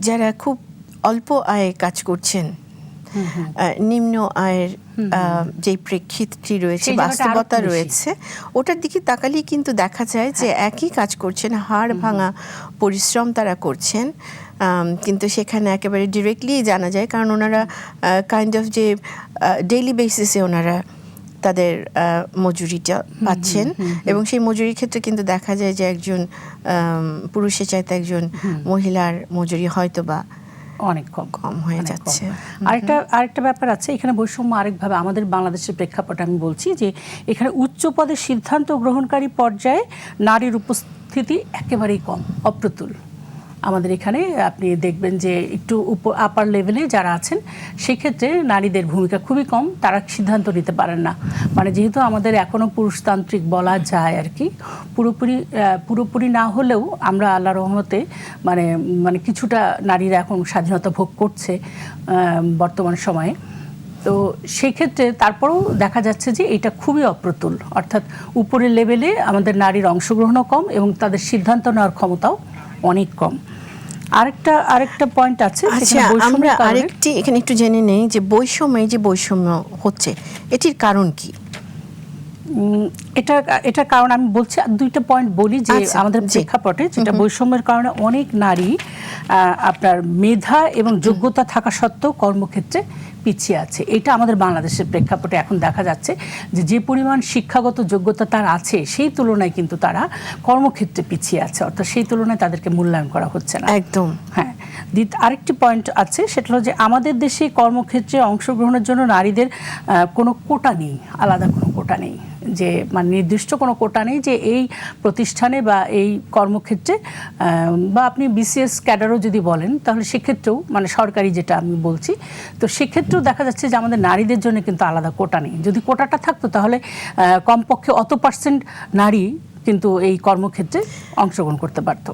যারা খুব অল্প আয়ে কাজ করছেন নিম্ন আয়ের যে প্রেক্ষিতটি রয়েছে বাস্তবতা রয়েছে ওটার দিকে তাকালেই কিন্তু দেখা যায় যে একই কাজ করছেন হাড় ভাঙা পরিশ্রম তারা করছেন কিন্তু সেখানে একেবারে ডিরেক্টলি জানা যায় কারণ ওনারা কাইন্ড অফ যে ডেইলি বেসিসে ওনারা তাদের মজুরিটা পাচ্ছেন। এবং সেই মজুরির ক্ষেত্রে কিন্তু দেখা যায় যে একজন পুরুষের চাইতে একজন মহিলার মজুরি হয়তো বা অনেক কম। কম হয়ে যাচ্ছে। আরেকটা আরেকটা ব্যাপার আছে এখানে বৈষম্য আরেকভাবে আমাদের বাংলাদেশের প্রেক্ষাপটে আমি বলছি যে এখানে উচ্চ পদে সিদ্ধান্ত গ্রহণকারী পর্যায়ে নারীর উপস্থিতি একেবারেই কম অপ্রতুল। আমাদের এখানে আপনি দেখবেন যে একটু আপার লেভেলে যারা আছেন, সেক্ষেত্রে নারীদের ভূমিকা খুবই কম, তারা সিদ্ধান্ত নিতে পারেন না। মানে যেহেতু আমাদের এখনও পুরুষতান্ত্রিক বলা যায় আর কি, পুরোপুরি পুরোপুরি না হলেও আমরা আল্লাহ রহমতে মানে মানে কিছুটা নারীরা এখন স্বাধীনতা ভোগ করছে বর্তমান সময়ে। তো সেক্ষেত্রে তারপরেও দেখা যাচ্ছে যে এটা খুবই অপ্রতুল। অর্থাৎ উপরের লেভেলে আমাদের নারীর অংশগ্রহণও কম এবং তাদের সিদ্ধান্ত নেওয়ার ক্ষমতাও অনেক কম। আরেকটা আরেকটা পয়েন্ট আছে আচ্ছা আমরা আরেকটি এখানে একটু জেনে নেই যে বৈষম্য এই যে বৈষম্য হচ্ছে এটির কারণ কি? এটা এটা এটার কারণ আমি বলছি আর দুইটা পয়েন্ট বলি যে আচ্ছা, আমাদের প্রেক্ষাপটে যেটা বৈষম্যের কারণে অনেক নারী আপনার মেধা এবং যোগ্যতা থাকা সত্ত্বেও কর্মক্ষেত্রে পিছিয়ে আছে। এটা আমাদের বাংলাদেশের প্রেক্ষাপটে এখন দেখা যাচ্ছে যে যে পরিমাণ শিক্ষাগত যোগ্যতা তার আছে সেই তুলনায় কিন্তু তারা কর্মক্ষেত্রে পিছিয়ে আছে। অর্থাৎ সেই তুলনায় তাদেরকে মূল্যায়ন করা হচ্ছে না। একদম। হ্যাঁ। আরেকটি পয়েন্ট আছে, সেটা হলো যে আমাদের দেশে কর্মক্ষেত্রে অংশগ্রহণের জন্য নারীদের কোনো কোটা নেই, আলাদা কোনো কোটা নেই। যে মানে নির্দিষ্ট কোনো কোটা নেই যে এই প্রতিষ্ঠানে বা এই কর্মক্ষেত্রে বা আপনি বিসিএস ক্যাডারও যদি বলেন, তাহলে সেক্ষেত্রেও মানে সরকারি যেটা আমি বলছি, তো সেক্ষেত্রেও দেখা যাচ্ছে যে আমাদের নারীদের জন্য কিন্তু আলাদা কোটা নেই। যদি কোটাটা থাকতো তাহলে কমপক্ষে অত পার্সেন্ট নারী কিন্তু এই কর্মক্ষেত্রে অংশগ্রহণ করতে পারতো।